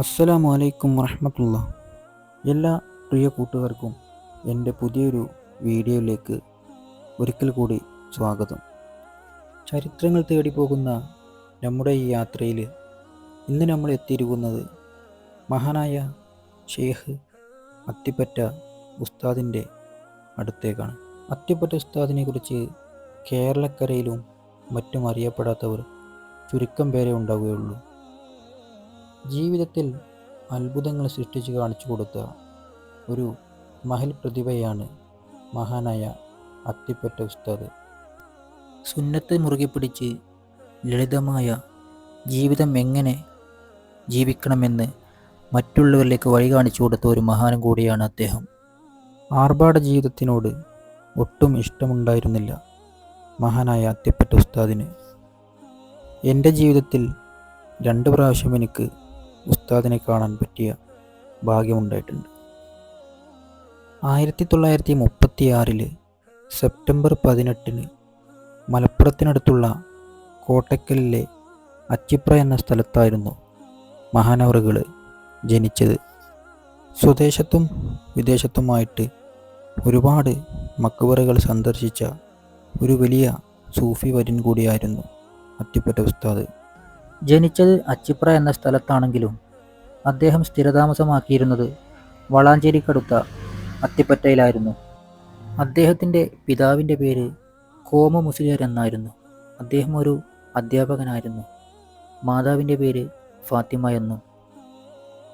അസ്സലാമു അലൈക്കും വറഹമത്തുള്ള. എല്ലാ പ്രിയ കൂട്ടുകാർക്കും എന്റെ പുതിയൊരു വീഡിയോയിലേക്ക് ഒരിക്കൽ കൂടി സ്വാഗതം. ചരിത്രങ്ങൾ തേടി പോകുന്ന നമ്മുടെ ഈ യാത്രയിൽ ഇന്ന് നമ്മൾ എത്തിയിരിക്കുന്നത് മഹാനായ ഷെയ്ഖ് അത്തിപ്പറ്റ ഉസ്താദിന്റെ അടുത്തേക്കാണ്. അത്തിപ്പറ്റ ഉസ്താദിനെ കുറിച്ച് കേരളക്കരയിലും മറ്റും അറിയപ്പെടാത്തവർ ചുരുക്കം പേരെ ഉണ്ടാവുകയുള്ളൂ. ജീവിതത്തിൽ അത്ഭുതങ്ങൾ സൃഷ്ടിച്ച് കാണിച്ചു കൊടുത്ത ഒരു മഹൽ പ്രതിഭയാണ് മഹാനായ അത്തിപ്പറ്റ ഉസ്താദ്. സുന്നത്തെ മുറുകെ പിടിച്ച് ലളിതമായ ജീവിതം എങ്ങനെ ജീവിക്കണമെന്ന് മറ്റുള്ളവരിലേക്ക് വഴി കാണിച്ചു കൊടുത്ത ഒരു മഹാനും കൂടിയാണ് അദ്ദേഹം. ആർഭാട ജീവിതത്തിനോട് ഒട്ടും ഇഷ്ടമുണ്ടായിരുന്നില്ല മഹാനായ അത്തിപ്പറ്റ ഉസ്താദിന്. എന്റെ ജീവിതത്തിൽ രണ്ട് പ്രാവശ്യം എനിക്ക് ഉസ്താദിനെ കാണാൻ പറ്റിയ ഭാഗ്യമുണ്ടായിട്ടുണ്ട്. ആയിരത്തി തൊള്ളായിരത്തി മുപ്പത്തി ആറിൽ സെപ്റ്റംബർ പതിനെട്ടിന് മലപ്പുറത്തിനടുത്തുള്ള കോട്ടക്കലിലെ അച്ചിപ്ര എന്ന സ്ഥലത്തായിരുന്നു മഹാനവറുകൾ ജനിച്ചത്. സ്വദേശത്തും വിദേശത്തുമായിട്ട് ഒരുപാട് മക്കബറുകൾ സന്ദർശിച്ച ഒരു വലിയ സൂഫി വര്യൻ കൂടിയായിരുന്നു അത്തിപ്പറ്റ ഉസ്താദ്. ജനിച്ചത് അച്ചിപ്ര എന്ന സ്ഥലത്താണെങ്കിലും അദ്ദേഹം സ്ഥിരതാമസമാക്കിയിരുന്നത് വളാഞ്ചേരിക്കടുത്ത അത്തിപ്പറ്റയിലായിരുന്നു. അദ്ദേഹത്തിന്റെ പിതാവിന്റെ പേര് കോമ മുസ്ലിയർ എന്നായിരുന്നു. അദ്ദേഹം ഒരു അധ്യാപകനായിരുന്നു. മാതാവിന്റെ പേര് ഫാത്തിമ എന്നും.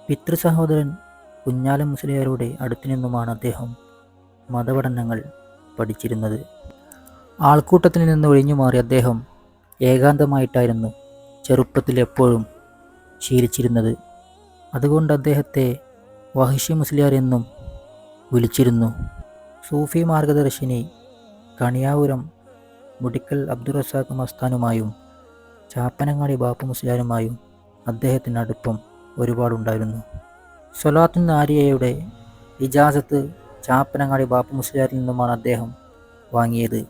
പിതൃ സഹോദരൻ കുഞ്ഞാലം മുസ്ലിയാരുടെ അടുത്തു നിന്നുമാണ് അദ്ദേഹം മതപഠനങ്ങൾ പഠിച്ചിരുന്നത്. ആൾക്കൂട്ടത്തിൽ നിന്ന് ഒഴിഞ്ഞു മാറി അദ്ദേഹം ഏകാന്തമായിട്ടായിരുന്നു ചെറുപ്പത്തിൽ എപ്പോഴും ശീലിച്ചിരുന്നത്. അതുകൊണ്ട് അദ്ദേഹത്തെ വഹിഷി മുസ്ലിയാർ എന്നും വിളിച്ചിരുന്നു. സൂഫി മാർഗദർശിനി കണിയാപുരം മുടിക്കൽ അബ്ദുറസാഖ് മസ്താനുമായും ചാപ്പനങ്ങാടി ബാപ്പു മുസ്ലിയാരുമായും അദ്ദേഹത്തിന് അടുപ്പം ഒരുപാടുണ്ടായിരുന്നു. സൊലാത്തു നാരിയയുടെ ഇജാസത്ത് ചാപ്പനങ്ങാടി ബാപ്പു മുസ്ലിയാരിൽ നിന്നുമാണ് അദ്ദേഹം വാങ്ങിയത്.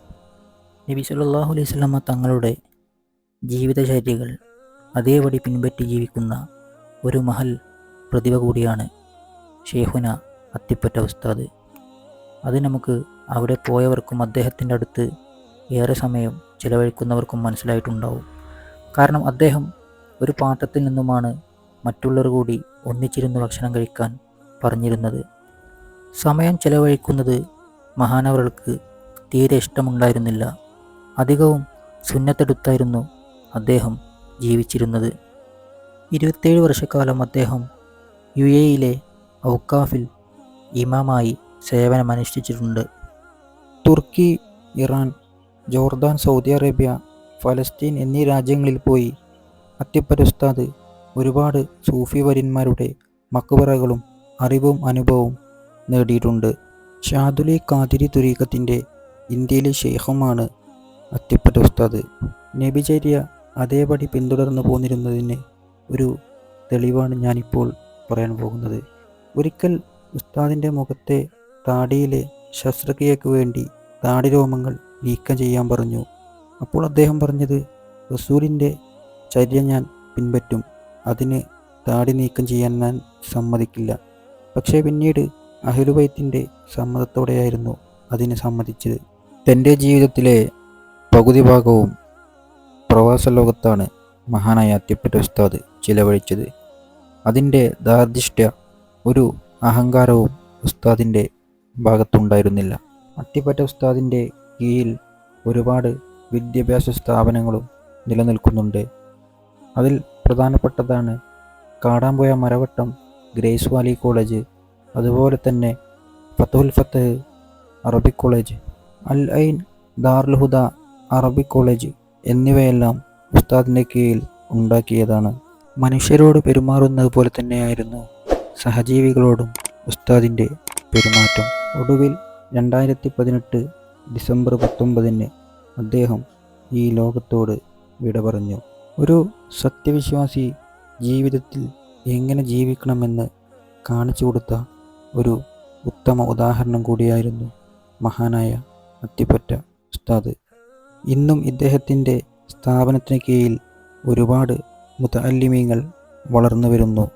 നബി സല്ലാഹു അലൈഹി വസല്ലമ തങ്ങളുടെ ജീവിതചര്യകൾ അതേപടി പിൻപറ്റി ജീവിക്കുന്ന ഒരു മഹൽ പ്രതിഭ കൂടിയാണ് ഷേഹുന അത്തിപ്പറ്റ ഉസ്താദ്. അത് നമുക്ക് അവിടെ പോയവർക്കും അദ്ദേഹത്തിന്റെ അടുത്ത് ഏറെ സമയം ചിലവഴിക്കുന്നവർക്കും മനസ്സിലായിട്ടുണ്ടാവും. കാരണം അദ്ദേഹം ഒരു പാത്രത്തിൽ നിന്നുമാണ് മറ്റുള്ളവർ കൂടി ഒന്നിച്ചിരുന്ന് ഭക്ഷണം കഴിക്കാൻ പറഞ്ഞിരുന്നത്. സമയം ചിലവഴിക്കുന്നത് മഹാനവർക്ക് തീരെ ഇഷ്ടമുണ്ടായിരുന്നില്ല. അധികവും സുന്നത്തെടുത്തായിരുന്നു അദ്ദേഹം. ജീവിച്ചിരുന്നത്. ഇരുപത്തേഴ് വർഷക്കാലം അദ്ദേഹം യു എയിലെ ഔക്കാഫിൽ ഇമാമായി സേവനമനുഷ്ഠിച്ചിട്ടുണ്ട്. തുർക്കി ഇറാൻ ജോർദാൻ സൗദി അറേബ്യ ഫലസ്തീൻ എന്നീ രാജ്യങ്ങളിൽ പോയി അത്യപ്പരുസ്താദ് ഒരുപാട് സൂഫി വര്യന്മാരുടെ മക്കുപറകളും അറിവും അനുഭവവും നേടിയിട്ടുണ്ട്. ഷാദുലി കാതിരി തുരീഖത്തിന്റെ ഇന്ത്യയിലെ ഷെയ്ഖുമാണ് ഉസ്താദ്. നബിചര്യ അതേപടി പിന്തുടർന്നു പോന്നിരുന്നതിന് ഒരു തെളിവാണ് ഞാനിപ്പോൾ പറയാൻ പോകുന്നത്. ഒരിക്കൽ ഉസ്താദിന്റെ മുഖത്തെ താടിയിലെ ശസ്ത്രക്രിയക്ക് വേണ്ടി താടി രോമങ്ങൾ നീക്കം ചെയ്യാൻ പറഞ്ഞു. അപ്പോൾ അദ്ദേഹം പറഞ്ഞത് റസൂലിന്റെ ചര്യ ഞാൻ പിൻപറ്റും. അതിന് താടി നീക്കം ചെയ്യാൻ ഞാൻ സമ്മതിക്കില്ല. പക്ഷേ പിന്നീട് അഹിലുബൈത്തിന്റെ സമ്മതത്തോടെയായിരുന്നു അതിന് സമ്മതിച്ചത്. തന്റെ ജീവിതത്തിലെ പകുതി ഭാഗവും പ്രവാസ ലോകത്താണ് മഹാനായ അത്തിപ്പറ്റ ഉസ്താദ് ചിലവഴിച്ചത്. അതിന്റെ ദാർഢ്യ ഒരു അഹങ്കാരവും ഉസ്താദിന്റെ ഭാഗത്തുണ്ടായിരുന്നില്ല. അത്തിപ്പറ്റ ഉസ്താദിന്റെ കീഴിൽ ഒരുപാട് വിദ്യാഭ്യാസ സ്ഥാപനങ്ങളും നിലനിൽക്കുന്നുണ്ട്. അതിൽ പ്രധാനപ്പെട്ടതാണ് Kadampuzha Maravattam grace valley college അതുപോലെ തന്നെ Fathul Fattah Arabic college Al Ain Darulhuda Huda Arabic college എന്നിവയെല്ലാം ഉസ്താദിന്റെ കീഴിൽ ഉണ്ടാക്കിയതാണ്. മനുഷ്യരോട് പെരുമാറുന്നത് പോലെ തന്നെയായിരുന്നു സഹജീവികളോടും ഉസ്താദിന്റെ പെരുമാറ്റം. ഒടുവിൽ രണ്ടായിരത്തി പതിനെട്ട് ഡിസംബർ പത്തൊമ്പതിന് അദ്ദേഹം ഈ ലോകത്തോട് വിട പറഞ്ഞു. ഒരു സത്യവിശ്വാസി ജീവിതത്തിൽ എങ്ങനെ ജീവിക്കണമെന്ന് കാണിച്ചു കൊടുത്ത ഒരു ഉത്തമ ഉദാഹരണം കൂടിയായിരുന്നു മഹാനായ അത്തിപ്പറ്റ ഉസ്താദ്. ഇന്നും ഇദ്ദേഹത്തിന്റെ സ്ഥാപനത്തിന് കീഴിൽ ഒരുപാട് മുതഅല്ലിമീങ്ങൾ വളർന്നു വരുന്നു.